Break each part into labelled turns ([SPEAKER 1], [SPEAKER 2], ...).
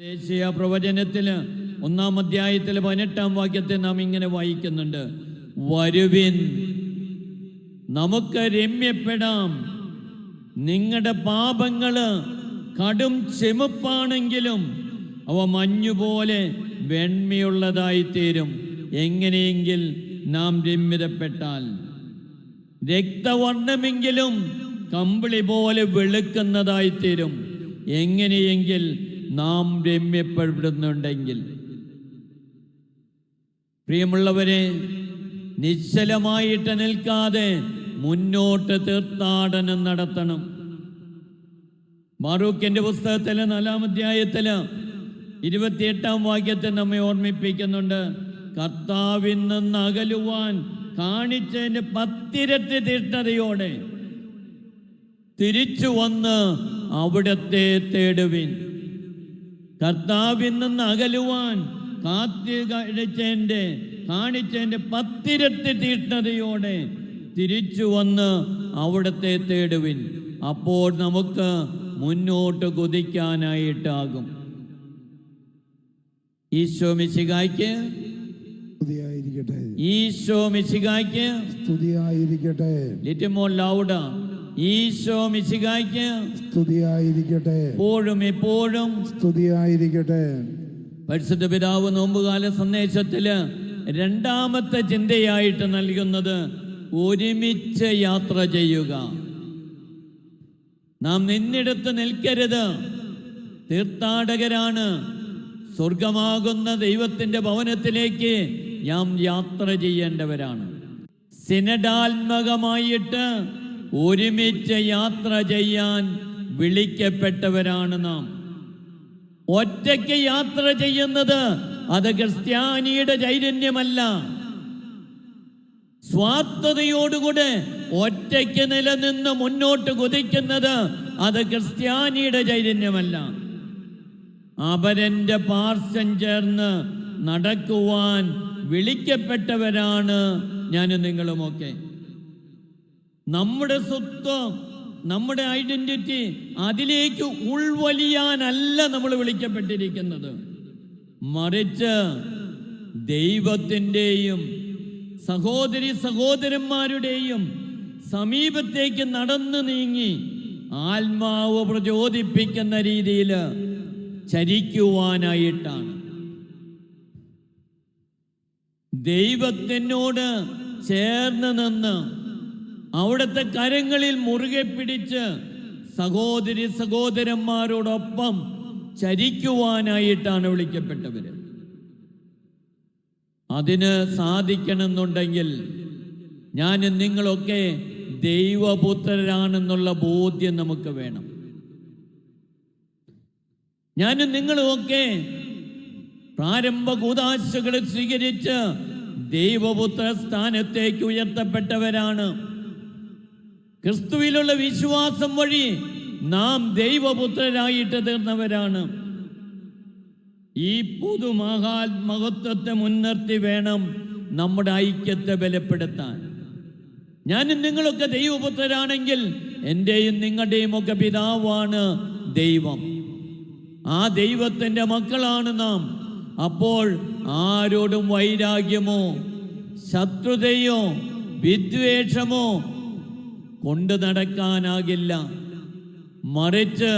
[SPEAKER 1] ദേശീയ പ്രവചനത്തിൽ ഒന്നാം അധ്യായത്തിൽ പതിനെട്ടാം വാക്യത്തെ നാം ഇങ്ങനെ വായിക്കുന്നുണ്ട്. വരുവിൻ നമുക്ക് രമ്യപ്പെടാം. നിങ്ങളുടെ പാപങ്ങൾ കടും ചെമുപ്പാണെങ്കിലും അവ മഞ്ഞുപോലെ വെണ്മയുള്ളതായി തീരും എങ്ങനെയെങ്കിൽ നാം രമ്യതപ്പെട്ടാൽ. രക്തവർണമെങ്കിലും കമ്പിളി പോലെ വെളുക്കുന്നതായി തീരും എങ്ങനെയെങ്കിൽ നാം രമ്യപ്പെടുന്നുണ്ടെങ്കിൽ. പ്രിയമുള്ളവരെ നിശ്ചലമായിട്ട് നിൽക്കാതെ മുന്നോട്ട് തീർത്ഥാടനം നടത്തണം. മാറൂക്കിന്റെ പുസ്തകത്തിലെ നാലാം അധ്യായത്തിൽ ഇരുപത്തിയെട്ടാം വാക്യത്തെ നമ്മെ ഓർമ്മിപ്പിക്കുന്നുണ്ട്. കർത്താവിൽ നിന്ന് അകലുവാൻ കാണിച്ചതിന് പത്തിരട്ടി തീഷ്ണതയോടെ തിരിച്ചു വന്ന് അവിടത്തെ തേടുവിൻ. കർത്താവിൽ നിന്ന് അകലുവാൻ കാത്തി കഴിച്ചതിന്റെ കാണിച്ചതിന്റെ പത്തിരട്ടി തീഷ്ണതയോടെ തിരിച്ചു വന്ന് അവിടത്തെ തേടുവിൻ. അപ്പോൾ നമുക്ക് മുന്നോട്ട് കുതിക്കാനായിട്ടാകും. ഈശോ മിശികായ്ക്ക് ഈശോ മിശികായ്ക്ക്
[SPEAKER 2] സ്തുതിയായിരിക്കട്ടെ.
[SPEAKER 1] ലൗഡാ മോർ ലൗഡ ഈശോ മിശികായ്ക്ക്
[SPEAKER 2] സ്തുതിയായിരിക്കട്ടെ.
[SPEAKER 1] എപ്പോഴും എപ്പോഴും
[SPEAKER 2] സ്തുതിയായിരിക്കട്ടെ.
[SPEAKER 1] പരിശുദ്ധ പിതാവ് നോമ്പുകാല സന്ദേശത്തിൽ രണ്ടാമത്തെ ചിന്തയായിട്ട് നൽകുന്നത് ഒരുമിച്ച് യാത്ര ചെയ്യുക. നാം നിന്നിടത്ത് നിൽക്കരുത്. തീർത്ഥാടകരാണ്. സ്വർഗമാകുന്ന ദൈവത്തിന്റെ ഭവനത്തിലേക്ക് നാം യാത്ര ചെയ്യേണ്ടവരാണ്. സിനഡാത്മകമായിട്ട് ഒരുമിച്ച് യാത്ര ചെയ്യാൻ വിളിക്കപ്പെട്ടവരാണ് നാം. ഒറ്റയ്ക്ക് യാത്ര ചെയ്യുന്നത് അത് ക്രിസ്ത്യാനിയുടെ ചൈതന്യമല്ല. സ്വാർത്ഥതയോടുകൂടെ ഒറ്റയ്ക്ക് നിലനിന്ന് മുന്നോട്ട് കുതിക്കുന്നത് അത് ക്രിസ്ത്യാനിയുടെ ചൈതന്യമല്ല. അപരന്റെ പാർശ്വം ചേർന്ന് നടക്കുവാൻ വിളിക്കപ്പെട്ടവരാണ് ഞാനും നിങ്ങളുമൊക്കെ. നമ്മുടെ സ്വത്വം നമ്മുടെ ഐഡന്റിറ്റി അതിലേക്ക് ഉൾവലിയാനല്ല നമ്മൾ വിളിക്കപ്പെട്ടിരിക്കുന്നത്. മറിച്ച് ദൈവത്തിന്റെയും സഹോദരി സഹോദരന്മാരുടെയും സമീപത്തേക്ക് നടന്നു നീങ്ങി ആത്മാവ് പ്രചോദിപ്പിക്കുന്ന രീതിയിൽ ചരിക്കുവാനായിട്ടാണ്. ദൈവത്തിനോട് ചേർന്ന് നിന്ന് അവിടുത്തെ കരങ്ങളിൽ മുറുകെ പിടിച്ച് സഹോദരി സഹോദരന്മാരോടൊപ്പം ചരിക്കുവാനായിട്ടാണ് വിളിക്കപ്പെട്ടവര്. അതിന് സാധിക്കണമെന്നുണ്ടെങ്കിൽ ഞാൻ നിങ്ങളൊക്കെ ദൈവപുത്രരാണെന്നുള്ള ബോധ്യം നമുക്ക് വേണം. ഞാൻ നിങ്ങളുമൊക്കെ പ്രാരംഭ കൂതാശകൾ സ്വീകരിച്ച് ദൈവപുത്ര സ്ഥാനത്തേക്ക് ഉയർത്തപ്പെട്ടവരാണ്. ക്രിസ്തുവിലുള്ള വിശ്വാസം വഴി നാം ദൈവപുത്രരായിട്ട് തീർന്നവരാണ്. ഈ പൊതു മഹാത്മഹത്വത്തെ മുൻനിർത്തി വേണം നമ്മുടെ ഐക്യത്തെ ബലപ്പെടുത്താൻ. ഞാനും നിങ്ങളൊക്കെ ദൈവപുത്രരാണെങ്കിൽ എന്റെയും നിങ്ങളുടെയും ഒക്കെ പിതാവാണ് ദൈവം. ആ ദൈവത്തിന്റെ മക്കളാണ് നാം. അപ്പോൾ ആരോടും വൈരാഗ്യമോ ശത്രുതയോ വിദ്വേഷമോ കൊണ്ടു നടക്കാനാകില്ല. മറിച്ച്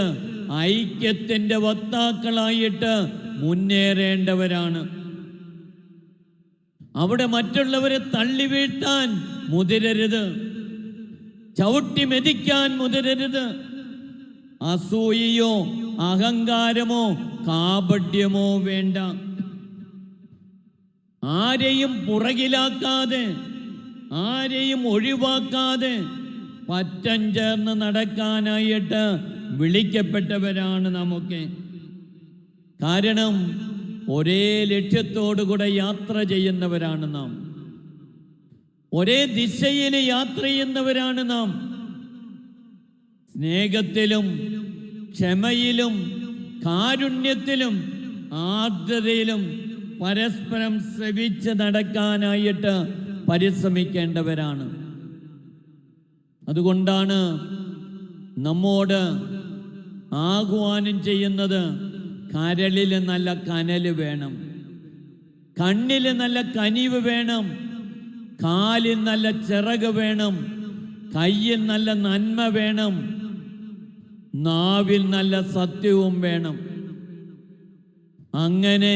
[SPEAKER 1] ഐക്യത്തിന്റെ വക്താക്കളായിട്ട് മുന്നേറേണ്ടവരാണ്. അവിടെ മറ്റുള്ളവരെ തള്ളി വീഴ്ത്താൻ മുതിരരുത്. ചവിട്ടി മെതിക്കാൻ മുതിരരുത്. അസൂയയോ അഹങ്കാരമോ കാപഢ്യമോ വേണ്ട. ആരെയും പുറകിലാക്കാതെ ആരെയും ഒഴിവാക്കാതെ പറ്റം ചേർന്ന് നടക്കാനായിട്ട് വിളിക്കപ്പെട്ടവരാണ് നമുക്ക്. കാരണം ഒരേ ലക്ഷ്യത്തോടുകൂടെ യാത്ര ചെയ്യുന്നവരാണ് നാം. ഒരേ ദിശയിൽ യാത്ര ചെയ്യുന്നവരാണ് നാം. സ്നേഹത്തിലും ക്ഷമയിലും കാരുണ്യത്തിലും ആർദ്രതയിലും പരസ്പരം ശ്രവിച്ച് നടക്കാനായിട്ട് പരിശ്രമിക്കേണ്ടവരാണ്. അതുകൊണ്ടാണ് നമ്മോട് ആഹ്വാനം ചെയ്യുന്നത് കരളിൽ നല്ല കനൽ വേണം കണ്ണിൽ നല്ല കനിവ് വേണം കാലിൽ നല്ല ചിറക് വേണം കയ്യിൽ നല്ല നന്മ വേണം നാവിൽ നല്ല സത്യവും വേണം. അങ്ങനെ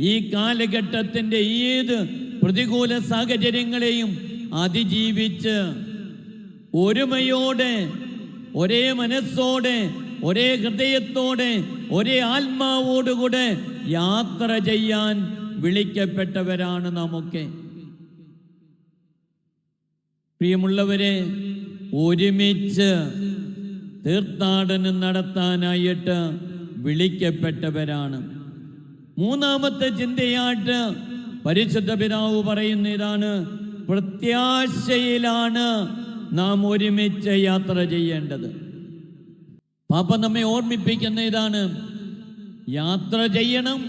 [SPEAKER 1] ഈ കാലഘട്ടത്തിന്റെ ഏത് പ്രതികൂല സാഹചര്യങ്ങളെയും അതിജീവിച്ച് ഒരുമയോടെ ഒരേ മനസ്സോടെ ഒരേ ഹൃദയത്തോടെ ഒരേ ആത്മാവോടുകൂടെ യാത്ര ചെയ്യാൻ വിളിക്കപ്പെട്ടവരാണ് നമുക്ക്. പ്രിയമുള്ളവരെ ഒരുമിച്ച് തീർത്ഥാടനം നടത്താനായിട്ട് വിളിക്കപ്പെട്ടവരാണ്. മൂന്നാമത്തെ ചിന്തയായിട്ട് പരിശുദ്ധ പിതാവ് പറയുന്ന ഇതാണ് പ്രത്യാശയിലാണ് നാം ഒരുമിച്ച് യാത്ര ചെയ്യേണ്ടത്. പാപ്പ നമ്മെ ഓർമ്മിപ്പിക്കുന്ന ഇതാണ്. യാത്ര ചെയ്യണം.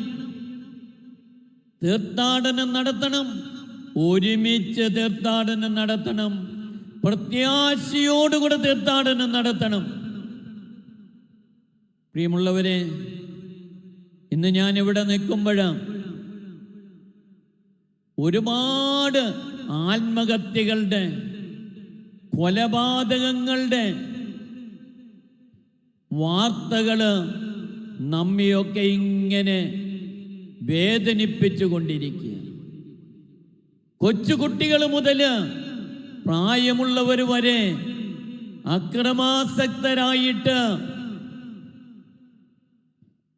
[SPEAKER 1] തീർത്ഥാടനം നടത്തണം. ഒരുമിച്ച് തീർത്ഥാടനം നടത്തണം. പ്രത്യാശയോടുകൂടെ തീർത്ഥാടനം നടത്തണം. പ്രിയമുള്ളവരെ ഇന്ന് ഞാൻ ഇവിടെ നിൽക്കുമ്പോഴാണ് ഒരുപാട് ആത്മഹത്യകളുടെ കൊലപാതകങ്ങളുടെ വാർത്തകൾ നമ്മയൊക്കെ ഇങ്ങനെ വേദനിപ്പിച്ചു കൊണ്ടിരിക്കുക കൊച്ചുകുട്ടികൾ മുതൽ പ്രായമുള്ളവർ വരെ അക്രമാസക്തരായിട്ട്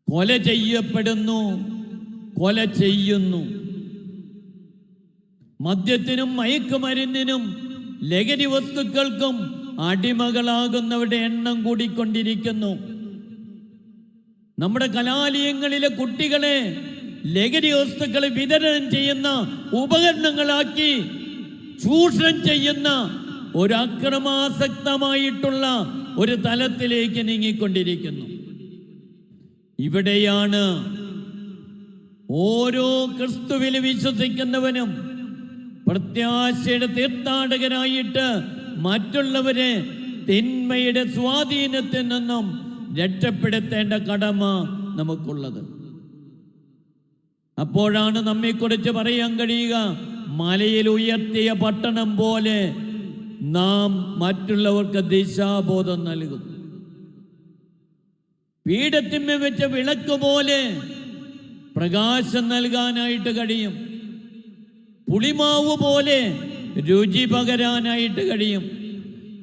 [SPEAKER 1] കൊല ചെയ്യപ്പെടുന്നു കൊല ചെയ്യുന്നു. മദ്യത്തിനും മയക്കുമരുന്നിനും ലഹരി വസ്തുക്കൾക്കും അടിമകളാകുന്നവരുടെ എണ്ണം കൂടിക്കൊണ്ടിരിക്കുന്നു. നമ്മുടെ കലാലയങ്ങളിലെ കുട്ടികളെ ലഹരി വസ്തുക്കൾ വിതരണം ചെയ്യുന്ന ഉപകരണങ്ങളാക്കി ചൂഷണം ചെയ്യുന്ന ഒരു അക്രമാസക്തമായിട്ടുള്ള ഒരു തലത്തിലേക്ക് നീങ്ങിക്കൊണ്ടിരിക്കുന്നു. ഇവിടെയാണ് ഓരോ ക്രിസ്തുവിൽ വിശ്വസിക്കുന്നവനും പ്രത്യാശയുടെ തീർത്ഥാടകരായിട്ട് മറ്റുള്ളവരെ തിന്മയുടെ സ്വാധീനത്തിൽ നിന്നും രക്ഷപ്പെടുത്തേണ്ട കടമ നമുക്കുള്ളത്. അപ്പോഴാണ് നമ്മെക്കുറിച്ച് പറയാൻ കഴിയുക മലയിൽ ഉയർത്തിയ പട്ടണം പോലെ നാം മറ്റുള്ളവർക്ക് ദിശാബോധം നൽകും. പീഠത്തിന്മ വെച്ച വിളക്ക് പോലെ പ്രകാശം നൽകാനായിട്ട് കഴിയും. പുളിമാവ് പോലെ രുചി പകരാനായിട്ട് കഴിയും.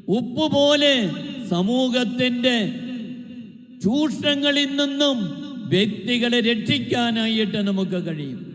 [SPEAKER 1] ഉപ്പ് പോലെ സമൂഹത്തിന്റെ ചൂഷണങ്ങളിൽ നിന്നും വ്യക്തികളെ രക്ഷിക്കാനായിട്ട് നമുക്ക് കഴിയും.